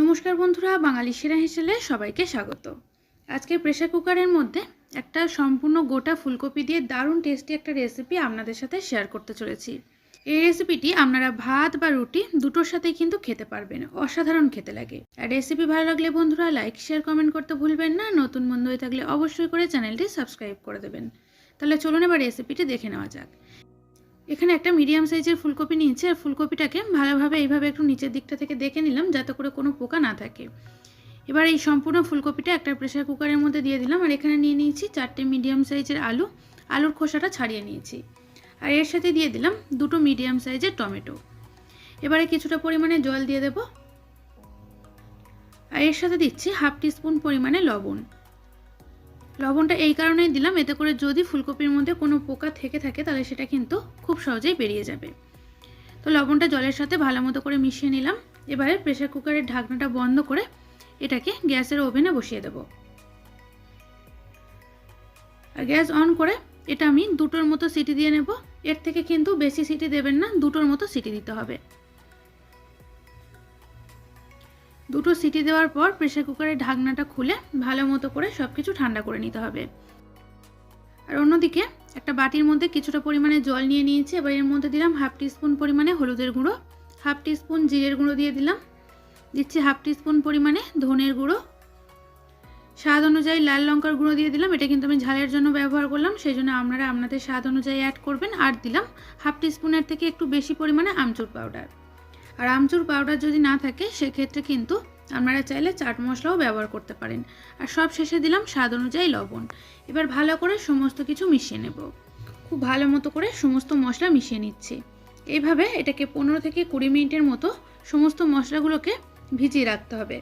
নমস্কার বন্ধুরা, বাঙালি সেরা হিসেবে সবাইকে স্বাগত। আজকে প্রেসার কুকারের মধ্যে একটা সম্পূর্ণ গোটা ফুলকপি দিয়ে দারুণ টেস্টি একটা রেসিপি আপনাদের সাথে শেয়ার করতে চলেছি। এই রেসিপিটি আপনারা ভাত বা রুটি দুটোর সাথেই কিন্তু খেতে পারবেন, অসাধারণ খেতে লাগে। আর রেসিপি ভালো লাগলে বন্ধুরা লাইক শেয়ার কমেন্ট করতে ভুলবেন না। নতুন বন্ধু হয়ে থাকলে অবশ্যই করে চ্যানেলটি সাবস্ক্রাইব করে দেবেন। তাহলে চলুন এবার রেসিপিটি দেখে নেওয়া যাক। এখানে একটা মিডিয়াম সাইজের ফুলকপি নিয়েছি, আর ফুলকপিটাকে ভালোভাবে এইভাবে একটু নিচের দিকটা থেকে দেখে নিলাম, যাতে করে কোনো পোকা না থাকে। এবার এই সম্পূর্ণ ফুলকপিটা একটা প্রেসার কুকারের মধ্যে দিয়ে দিলাম, আর এখানে নিয়ে নিয়েছি চারটে মিডিয়াম সাইজের আলু। আলুর খোসাটা ছাড়িয়ে নিয়েছি। আর এর সাথে দিয়ে দিলাম দুটো মিডিয়াম সাইজের টমেটো। এবারে কিছুটা পরিমাণে জল দিয়ে দেব। আর এর সাথে দিচ্ছি হাফ টিস্পুন পরিমাণে লবণ। লবণটা এই কারণেই দিলাম, এতে করে যদি ফুলকপির মধ্যে কোনো পোকা থেকে থাকে, তাহলে সেটা কিন্তু খুব সহজেই বেরিয়ে যাবে। তো লবণটা জলের সাথে ভালো মতো করে মিশিয়ে নিলাম। এবারে প্রেসার কুকারের ঢাকনাটা বন্ধ করে এটাকে গ্যাসের ওভেনে বসিয়ে দেব। আর গ্যাস অন করে এটা আমি দুটোর মতো সিটি দিয়ে নেব। এর থেকে কিন্তু বেশি সিটি দেবেন না, দুটোর মতো সিটি দিতে হবে। দুটো সিটি দেওয়ার পর প্রেসার কুকারের ঢাকনাটা খুলে ভালো মতো করে সব কিছু ঠান্ডা করে নিতে হবে। আর অন্যদিকে একটা বাটির মধ্যে কিছুটা পরিমাণে জল নিয়ে নিয়েছি, এবার এর মধ্যে দিলাম হাফ টিস্পুন পরিমাণে হলুদের গুঁড়ো হাফ টিস্পুন জিরের গুঁড়ো দিয়ে দিলাম। দিচ্ছি হাফ টিস্পুন পরিমাণে ধনের গুঁড়ো। স্বাদ অনুযায়ী লাল লঙ্কার গুঁড়ো দিয়ে দিলাম, এটা কিন্তু আমি ঝালের জন্য ব্যবহার করলাম সেই জন্য আপনারা আপনাদের স্বাদ অনুযায়ী অ্যাড করবেন। আর দিলাম হাফ টিস্পুনের থেকে একটু বেশি পরিমাণে আমচুর পাউডার আর আমচুর পাউডার যদি না থাকে, সেক্ষেত্রে কিন্তু আপনারা চাইলে চাট মশলাও ব্যবহার করতে পারেন। আর সব শেষে দিলাম স্বাদ অনুযায়ী লবণ। এবার ভালো করে সমস্ত কিছু মিশিয়ে নেব। খুব ভালো মতো করে সমস্ত মশলা মিশিয়ে নিচ্ছি। এইভাবে এটাকে পনেরো থেকে কুড়ি মিনিটের মতো সমস্ত মশলাগুলোকে ভিজিয়ে রাখতে হবে।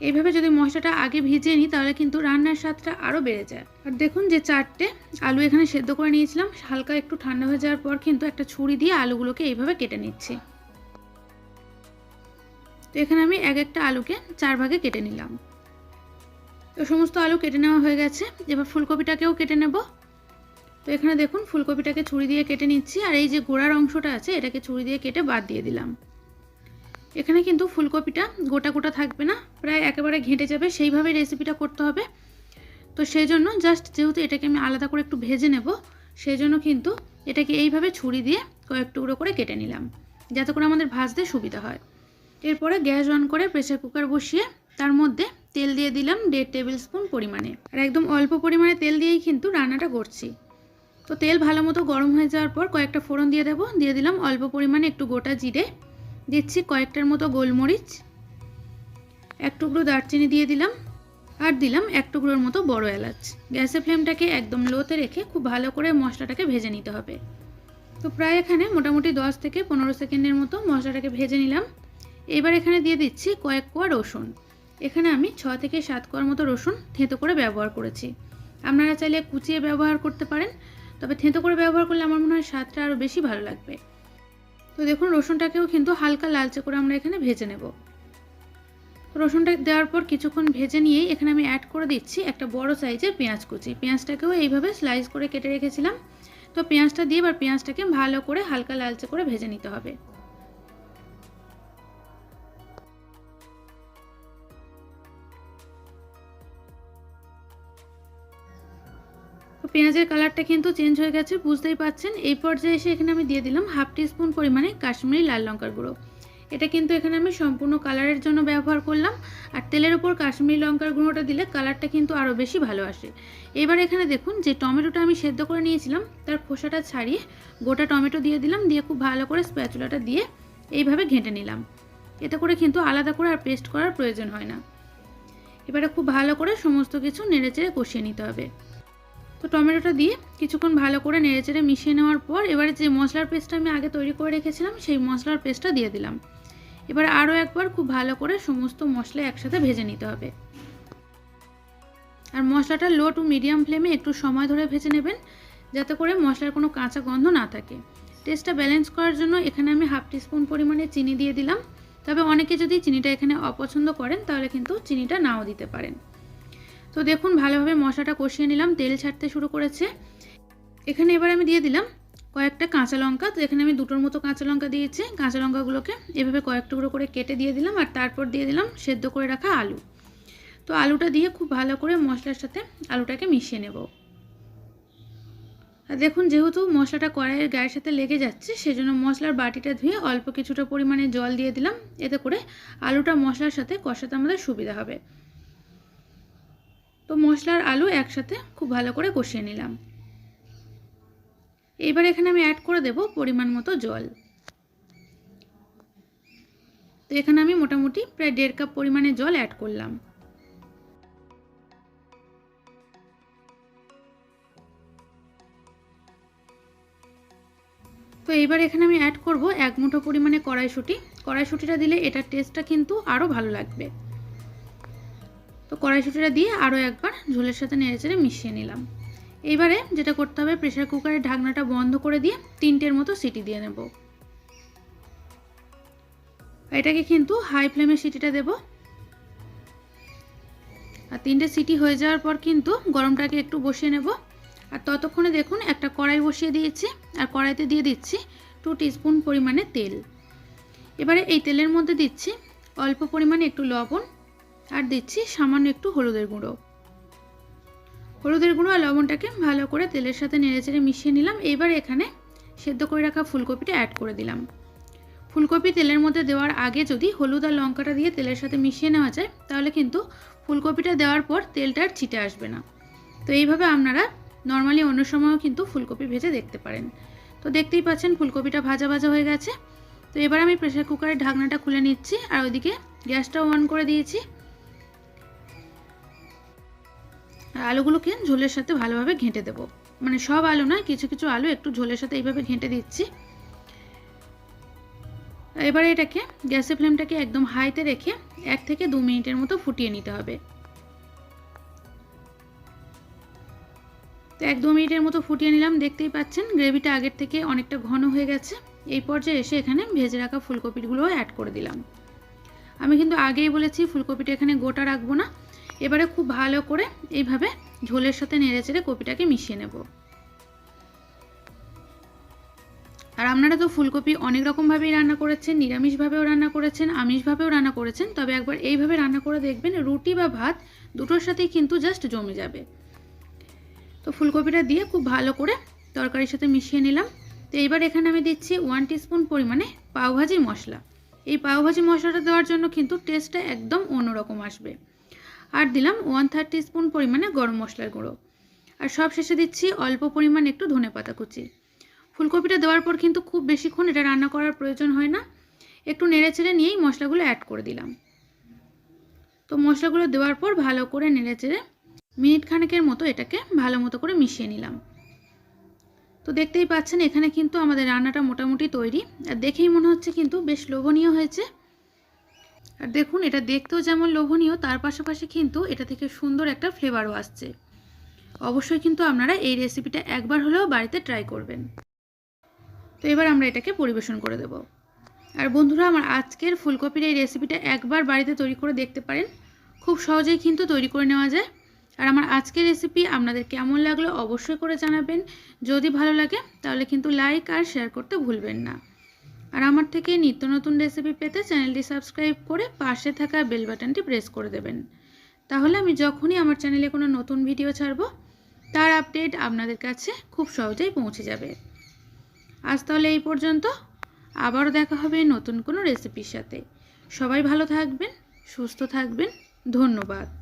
এইভাবে যদি মশলাটা আগে ভিজিয়ে নিই, তাহলে কিন্তু রান্নার স্বাদটা আরও বেড়ে যায়। আর দেখুন যে চারটে আলু এখানে সেদ্ধ করে নিয়েছিলাম। হালকা একটু ঠান্ডা হয়ে যাওয়ার পর কিন্তু একটা ছুরি দিয়ে আলুগুলোকে এইভাবে কেটে নিচ্ছি। তো এখানে আমি এক একটা আলুকে চার ভাগে কেটে নিলাম। তো সমস্ত আলু কেটে নেওয়া হয়ে গেছে। এবার ফুলকপিটাকেও কেটে নেব। তো এখানে দেখুন, ফুলকপিটাকে ছুরি দিয়ে কেটে নিচ্ছি। আর এই যে গোড়ার অংশটা আছে, এটাকে ছুরি দিয়ে কেটে বাদ দিয়ে দিলাম। এখানে কিন্তু ফুলকপিটা গোটা গোটা থাকবে না, প্রায় একেবারে ঘেঁটে যাবে। সেইভাবে রেসিপিটা করতে হবে। তো সেই জন্য জাস্ট যেহেতু এটাকে আমি আলাদা করে একটু ভেজে নেব, সেই জন্য কিন্তু এটাকে এইভাবে ছুরি দিয়ে কয়েক টুকরো করে কেটে নিলাম। যাতে করে আমাদের ভাজতে সুবিধা হয়। এরপরে গ্যাস অন করে প্রেসার কুকার বসিয়ে তার মধ্যে তেল দিয়ে দিলাম দেড় টেবিল স্পুন পরিমাণে। আর একদম অল্প পরিমাণে তেল দিয়েই কিন্তু রান্নাটা করছি। তো তেল ভালো মতো গরম হয়ে যাওয়ার পর কয়েকটা ফোড়ন দিয়ে দেবো। দিয়ে দিলাম অল্প পরিমাণে একটু গোটা জিরে। দিচ্ছি কয়েকটার মতো গোলমরিচ। এক টুকরো দারচিনি দিয়ে দিলাম। আর দিলাম এক টুকরোর মতো বড় এলাচ। গ্যাসের ফ্লেমটাকে একদম লোতে রেখে খুব ভালো করে মশলাটাকে ভেজে নিতে হবে। তো প্রায় এখানে মোটামুটি দশ থেকে পনেরো সেকেন্ডের মতো মশলাটাকে ভেজে নিলাম। এবার এখানে দিয়ে দিচ্ছি কয়েক কোয়া রসুন। এখানে আমি ছ থেকে সাত কোয়ার মতো রসুন থেঁতো করে ব্যবহার করেছি। আপনারা চাইলে কুচিয়ে ব্যবহার করতে পারেন, তবে থেঁতো করে ব্যবহার করলে আমার মনে হয় স্বাদটা আরও বেশি ভালো লাগবে। তো দেখুন, রসুনটাকেও কিন্তু হালকা লালচে করে আমরা এখানে ভেজে নেব। রসুনটা দেওয়ার পর কিছুক্ষণ ভেজে নিয়েই এখানে আমি অ্যাড করে দিচ্ছি একটা বড় সাইজের পেঁয়াজ কুচি। পেঁয়াজটাকেও এইভাবে স্লাইস করে কেটে রেখেছিলাম। তো পেঁয়াজটা দিয়ে এবার পেঁয়াজটাকে ভালো করে হালকা লালচে করে ভেজে নিতে হবে। পেঁয়াজের কালারটা কিন্তু চেঞ্জ হয়ে গেছে, বুঝতেই পাচ্ছেন এই পর্যায়ে এসে এখানে আমি দিয়ে দিলাম হাফ টিস্পুন পরিমাণে কাশ্মীরি লাল লঙ্কার গুঁড়ো। এটা কিন্তু এখানে আমি সম্পূর্ণ কালারের জন্য ব্যবহার করলাম। আর তেলের ওপর কাশ্মীরি লঙ্কার গুঁড়োটা দিলে কালারটা কিন্তু আরও বেশি ভালো আসে। এবার এখানে দেখুন যে টমেটোটা আমি সেদ্ধ করে নিয়েছিলাম, তার খোসাটা ছাড়িয়ে গোটা টমেটো দিয়ে দিলাম, দিয়ে খুব ভালো করে স্প্যাচুলাটা দিয়ে এইভাবে ঘেঁটে নিলাম। এতে করে কিন্তু আলাদা করে আর পেস্ট করার প্রয়োজন হয় না। এবারে খুব ভালো করে সমস্ত কিছু নেড়েচেড়ে কষিয়ে নিতে হবে। তো টমেটোটা দিয়ে কিছুক্ষণ ভালো করে নেড়েচেড়ে মিশিয়ে নেওয়ার পর এবারে যে মশলার পেস্টটা আমি আগে তৈরি করে রেখেছিলাম, সেই মশলার পেস্টটা দিয়ে দিলাম। এবার আরও একবার খুব ভালো করে সমস্ত মশলা একসাথে ভেজে নিতে হবে। আর মশলাটা লো টু মিডিয়াম ফ্লেমে একটু সময় ধরে ভেজে নেবেন, যাতে করে মশলার কোনো কাঁচা গন্ধ না থাকে। টেস্টটা ব্যালেন্স করার জন্য এখানে আমি হাফ টিস্পুন পরিমাণে চিনি দিয়ে দিলাম। তবে অনেকে যদি চিনিটা এখানে অপছন্দ করেন, তাহলে কিন্তু চিনিটা নাও দিতে পারেন। তো দেখুন, ভালোভাবে মশলাটা কষিয়ে নিলাম, তেল ছাড়তে শুরু করেছে। এখানে এবার আমি দিয়ে দিলাম কয়েকটা কাঁচা লঙ্কা। তো এখানে আমি দুটোর মতো কাঁচা লঙ্কা দিয়েছি। কাঁচা লঙ্কাগুলোকে এভাবে কয়েক টুকরো করে কেটে দিয়ে দিলাম আর তারপর দিয়ে দিলাম সেদ্ধ করে রাখা আলু। তো আলুটা দিয়ে খুব ভালো করে মশলার সাথে আলুটাকে মিশিয়ে নেব। আর দেখুন, যেহেতু মশলাটা কড়াইয়ের গায়ের সাথে লেগে যাচ্ছে, সেজন্য মশলার বাটিটা ধুয়ে অল্প কিছুটা পরিমাণে জল দিয়ে দিলাম। এতে করে আলুটা মশলার সাথে কষাতে আমাদের সুবিধা হবে। তো মশলার আলু একসাথে খুব ভালো করে কষিয়ে নিলাম। এবার এখানে আমি অ্যাড করে দেব পরিমাণ মতো জল। তো এখানে আমি মোটামুটি প্রায় দেড় কাপ পরিমাণে জল অ্যাড করলাম। তো এইবার এখানে আমি অ্যাড করব এক মুঠো পরিমাণে কড়াইশুঁটি। কড়াইশুঁটিটা দিলে এটার টেস্টটা কিন্তু আরও ভালো লাগবে। তো কড়াইশুঁটিটা দিয়ে আরও একবার ঝোলের সাথে নেড়েচেড়ে মিশিয়ে নিলাম। এইবারে যেটা করতে হবে প্রেশার কুকারের ঢাকনাটা বন্ধ করে দিয়ে তিনটের মতো সিটি দিয়ে নেব। এটাকে কিন্তু হাই ফ্লেমে সিটিটা দেব। আর তিনটে সিটি হয়ে যাওয়ার পর কিন্তু গরমটাকে একটু বসিয়ে নেব। আর ততক্ষণে দেখুন, একটা কড়াই বসিয়ে দিয়েছি। আর কড়াইতে দিয়ে দিচ্ছি টু টিস্পুন পরিমাণে তেল। এবারে এই তেলের মধ্যে দিচ্ছি অল্প পরিমাণে একটু লবণ আর দিচ্ছি সামান্য একটু হলুদের গুঁড়ো। হলুদের গুঁড়ো আর লবণটাকে ভালো করে তেলের সাথে নেড়েচেড়ে মিশিয়ে নিলাম। এবার এখানে সেদ্ধ করে রাখা ফুলকপিটা অ্যাড করে দিলাম। ফুলকপি তেলের মধ্যে দেওয়ার আগে যদি হলুদ আর লঙ্কাটা দিয়ে তেলের সাথে মিশিয়ে নেওয়া যায়, তাহলে কিন্তু ফুলকপিটা দেওয়ার পর তেলটা আর ছিটে আসবে না। তো এইভাবে আপনারা নর্মালি অন্য সময়ও কিন্তু ফুলকপি ভেজে দেখতে পারেন। তো দেখতেই পাচ্ছেন ফুলকপিটা ভাজা ভাজা হয়ে গেছে। তো এবার আমি প্রেশার কুকারের ঢাকনাটা খুলে নিচ্ছি আর ওইদিকে গ্যাসটাও অন করে দিয়েছি। আর আলুগুলোকে ঝোলের সাথে ভালোভাবে ঘেঁটে দেবো। মানে সব আলু না কিছু কিছু আলু একটু ঝোলের সাথে এইভাবে ঘেঁটে দিচ্ছি। এবারে এটাকে গ্যাসের ফ্লেমটাকে একদম হাইতে রেখে এক থেকে দু মিনিটের মতো ফুটিয়ে নিতে হবে। তো এক দু মিনিটের মতো ফুটিয়ে নিলাম, দেখতেই পাচ্ছেন গ্রেভিটা আগের থেকে অনেকটা ঘন হয়ে গেছে। এই পর্যায়ে এসে এখানে ভেজে রাখা ফুলকপিগুলোও অ্যাড করে দিলাম। আমি কিন্তু আগেই বলেছি, ফুলকপিটা এখানে গোটা রাখব না এবারে খুব ভালো করে এইভাবে ঝোলের সাথে নেড়ে চেড়ে কপিটাকে মিশিয়ে নেব। আর আপনারা তো ফুলকপি অনেক রকমভাবেই রান্না করেছেন, নিরামিষভাবেও রান্না করেছেন, আমিষভাবেও রান্না করেছেন, তবে একবার এইভাবে রান্না করে দেখবেন রুটি বা ভাত দুটোর সাথেই কিন্তু জাস্ট জমে যাবে। তো ফুলকপিটা দিয়ে খুব ভালো করে তরকারির সাথে মিশিয়ে নিলাম। তো এইবার এখানে আমি দিচ্ছি ওয়ান টিস্পুন পরিমাণে পাওভাজি মশলা। এই পাওভাজি মশলাটা দেওয়ার জন্য কিন্তু টেস্টটা একদম অন্যরকম আসবে। আর দিলাম ওয়ান থার্টি স্পুন পরিমাণে গরম মশলার গুঁড়ো। আর সব শেষে দিচ্ছি অল্প পরিমাণ একটু ধনে পাতা কুচি। ফুলকপিটা দেওয়ার পর কিন্তু খুব বেশিক্ষণ এটা রান্না করার প্রয়োজন হয় না। একটু নেড়ে চেড়ে নিয়েই মশলাগুলো অ্যাড করে দিলাম। তো মশলাগুলো দেওয়ার পর ভালো করে নেড়ে চেড়ে মিনিট খানেকের মতো এটাকে ভালো মতো করে মিশিয়ে নিলাম। তো দেখতেই পাচ্ছেন এখানে কিন্তু আমাদের রান্নাটা মোটামুটি তৈরি। আর দেখেই মনে হচ্ছে কিন্তু বেশ লোভনীয় হয়েছে। আর দেখুন, এটা দেখতেও যেমন লোভনীয়, তার পাশাপাশি কিন্তু এটা থেকে সুন্দর একটা ফ্লেভারও আসছে। অবশ্যই কিন্তু আপনারা এই রেসিপিটা একবার হলেও বাড়িতে ট্রাই করবেন। তো এবার আমরা এটাকে পরিবেশন করে দেব। আর বন্ধুরা, আমার আজকের ফুলকপির এই রেসিপিটা একবার বাড়িতে তৈরি করে দেখতে পারেন। খুব সহজেই কিন্তু তৈরি করে নেওয়া যায়। আর আমার আজকের রেসিপি আপনাদের কেমন লাগল অবশ্যই করে জানাবেন। যদি ভালো লাগে, তাহলে কিন্তু লাইক আর শেয়ার করতে ভুলবেন না। আর আমার থেকে নিত্য নতুন রেসিপি পেতে চ্যানেলটি সাবস্ক্রাইব করে পাশে থাকা বেল বাটনটি প্রেস করে দেবেন। তাহলে আমি যখনই আমার চ্যানেলে কোনো নতুন ভিডিও ছাড়ব, তার আপডেট আপনাদের কাছে খুব সহজেই পৌঁছে যাবে। আজ তাহলে এই পর্যন্ত। আবারও দেখা হবে নতুন কোনো রেসিপির সাথে। সবাই ভালো থাকবেন, সুস্থ থাকবেন। ধন্যবাদ।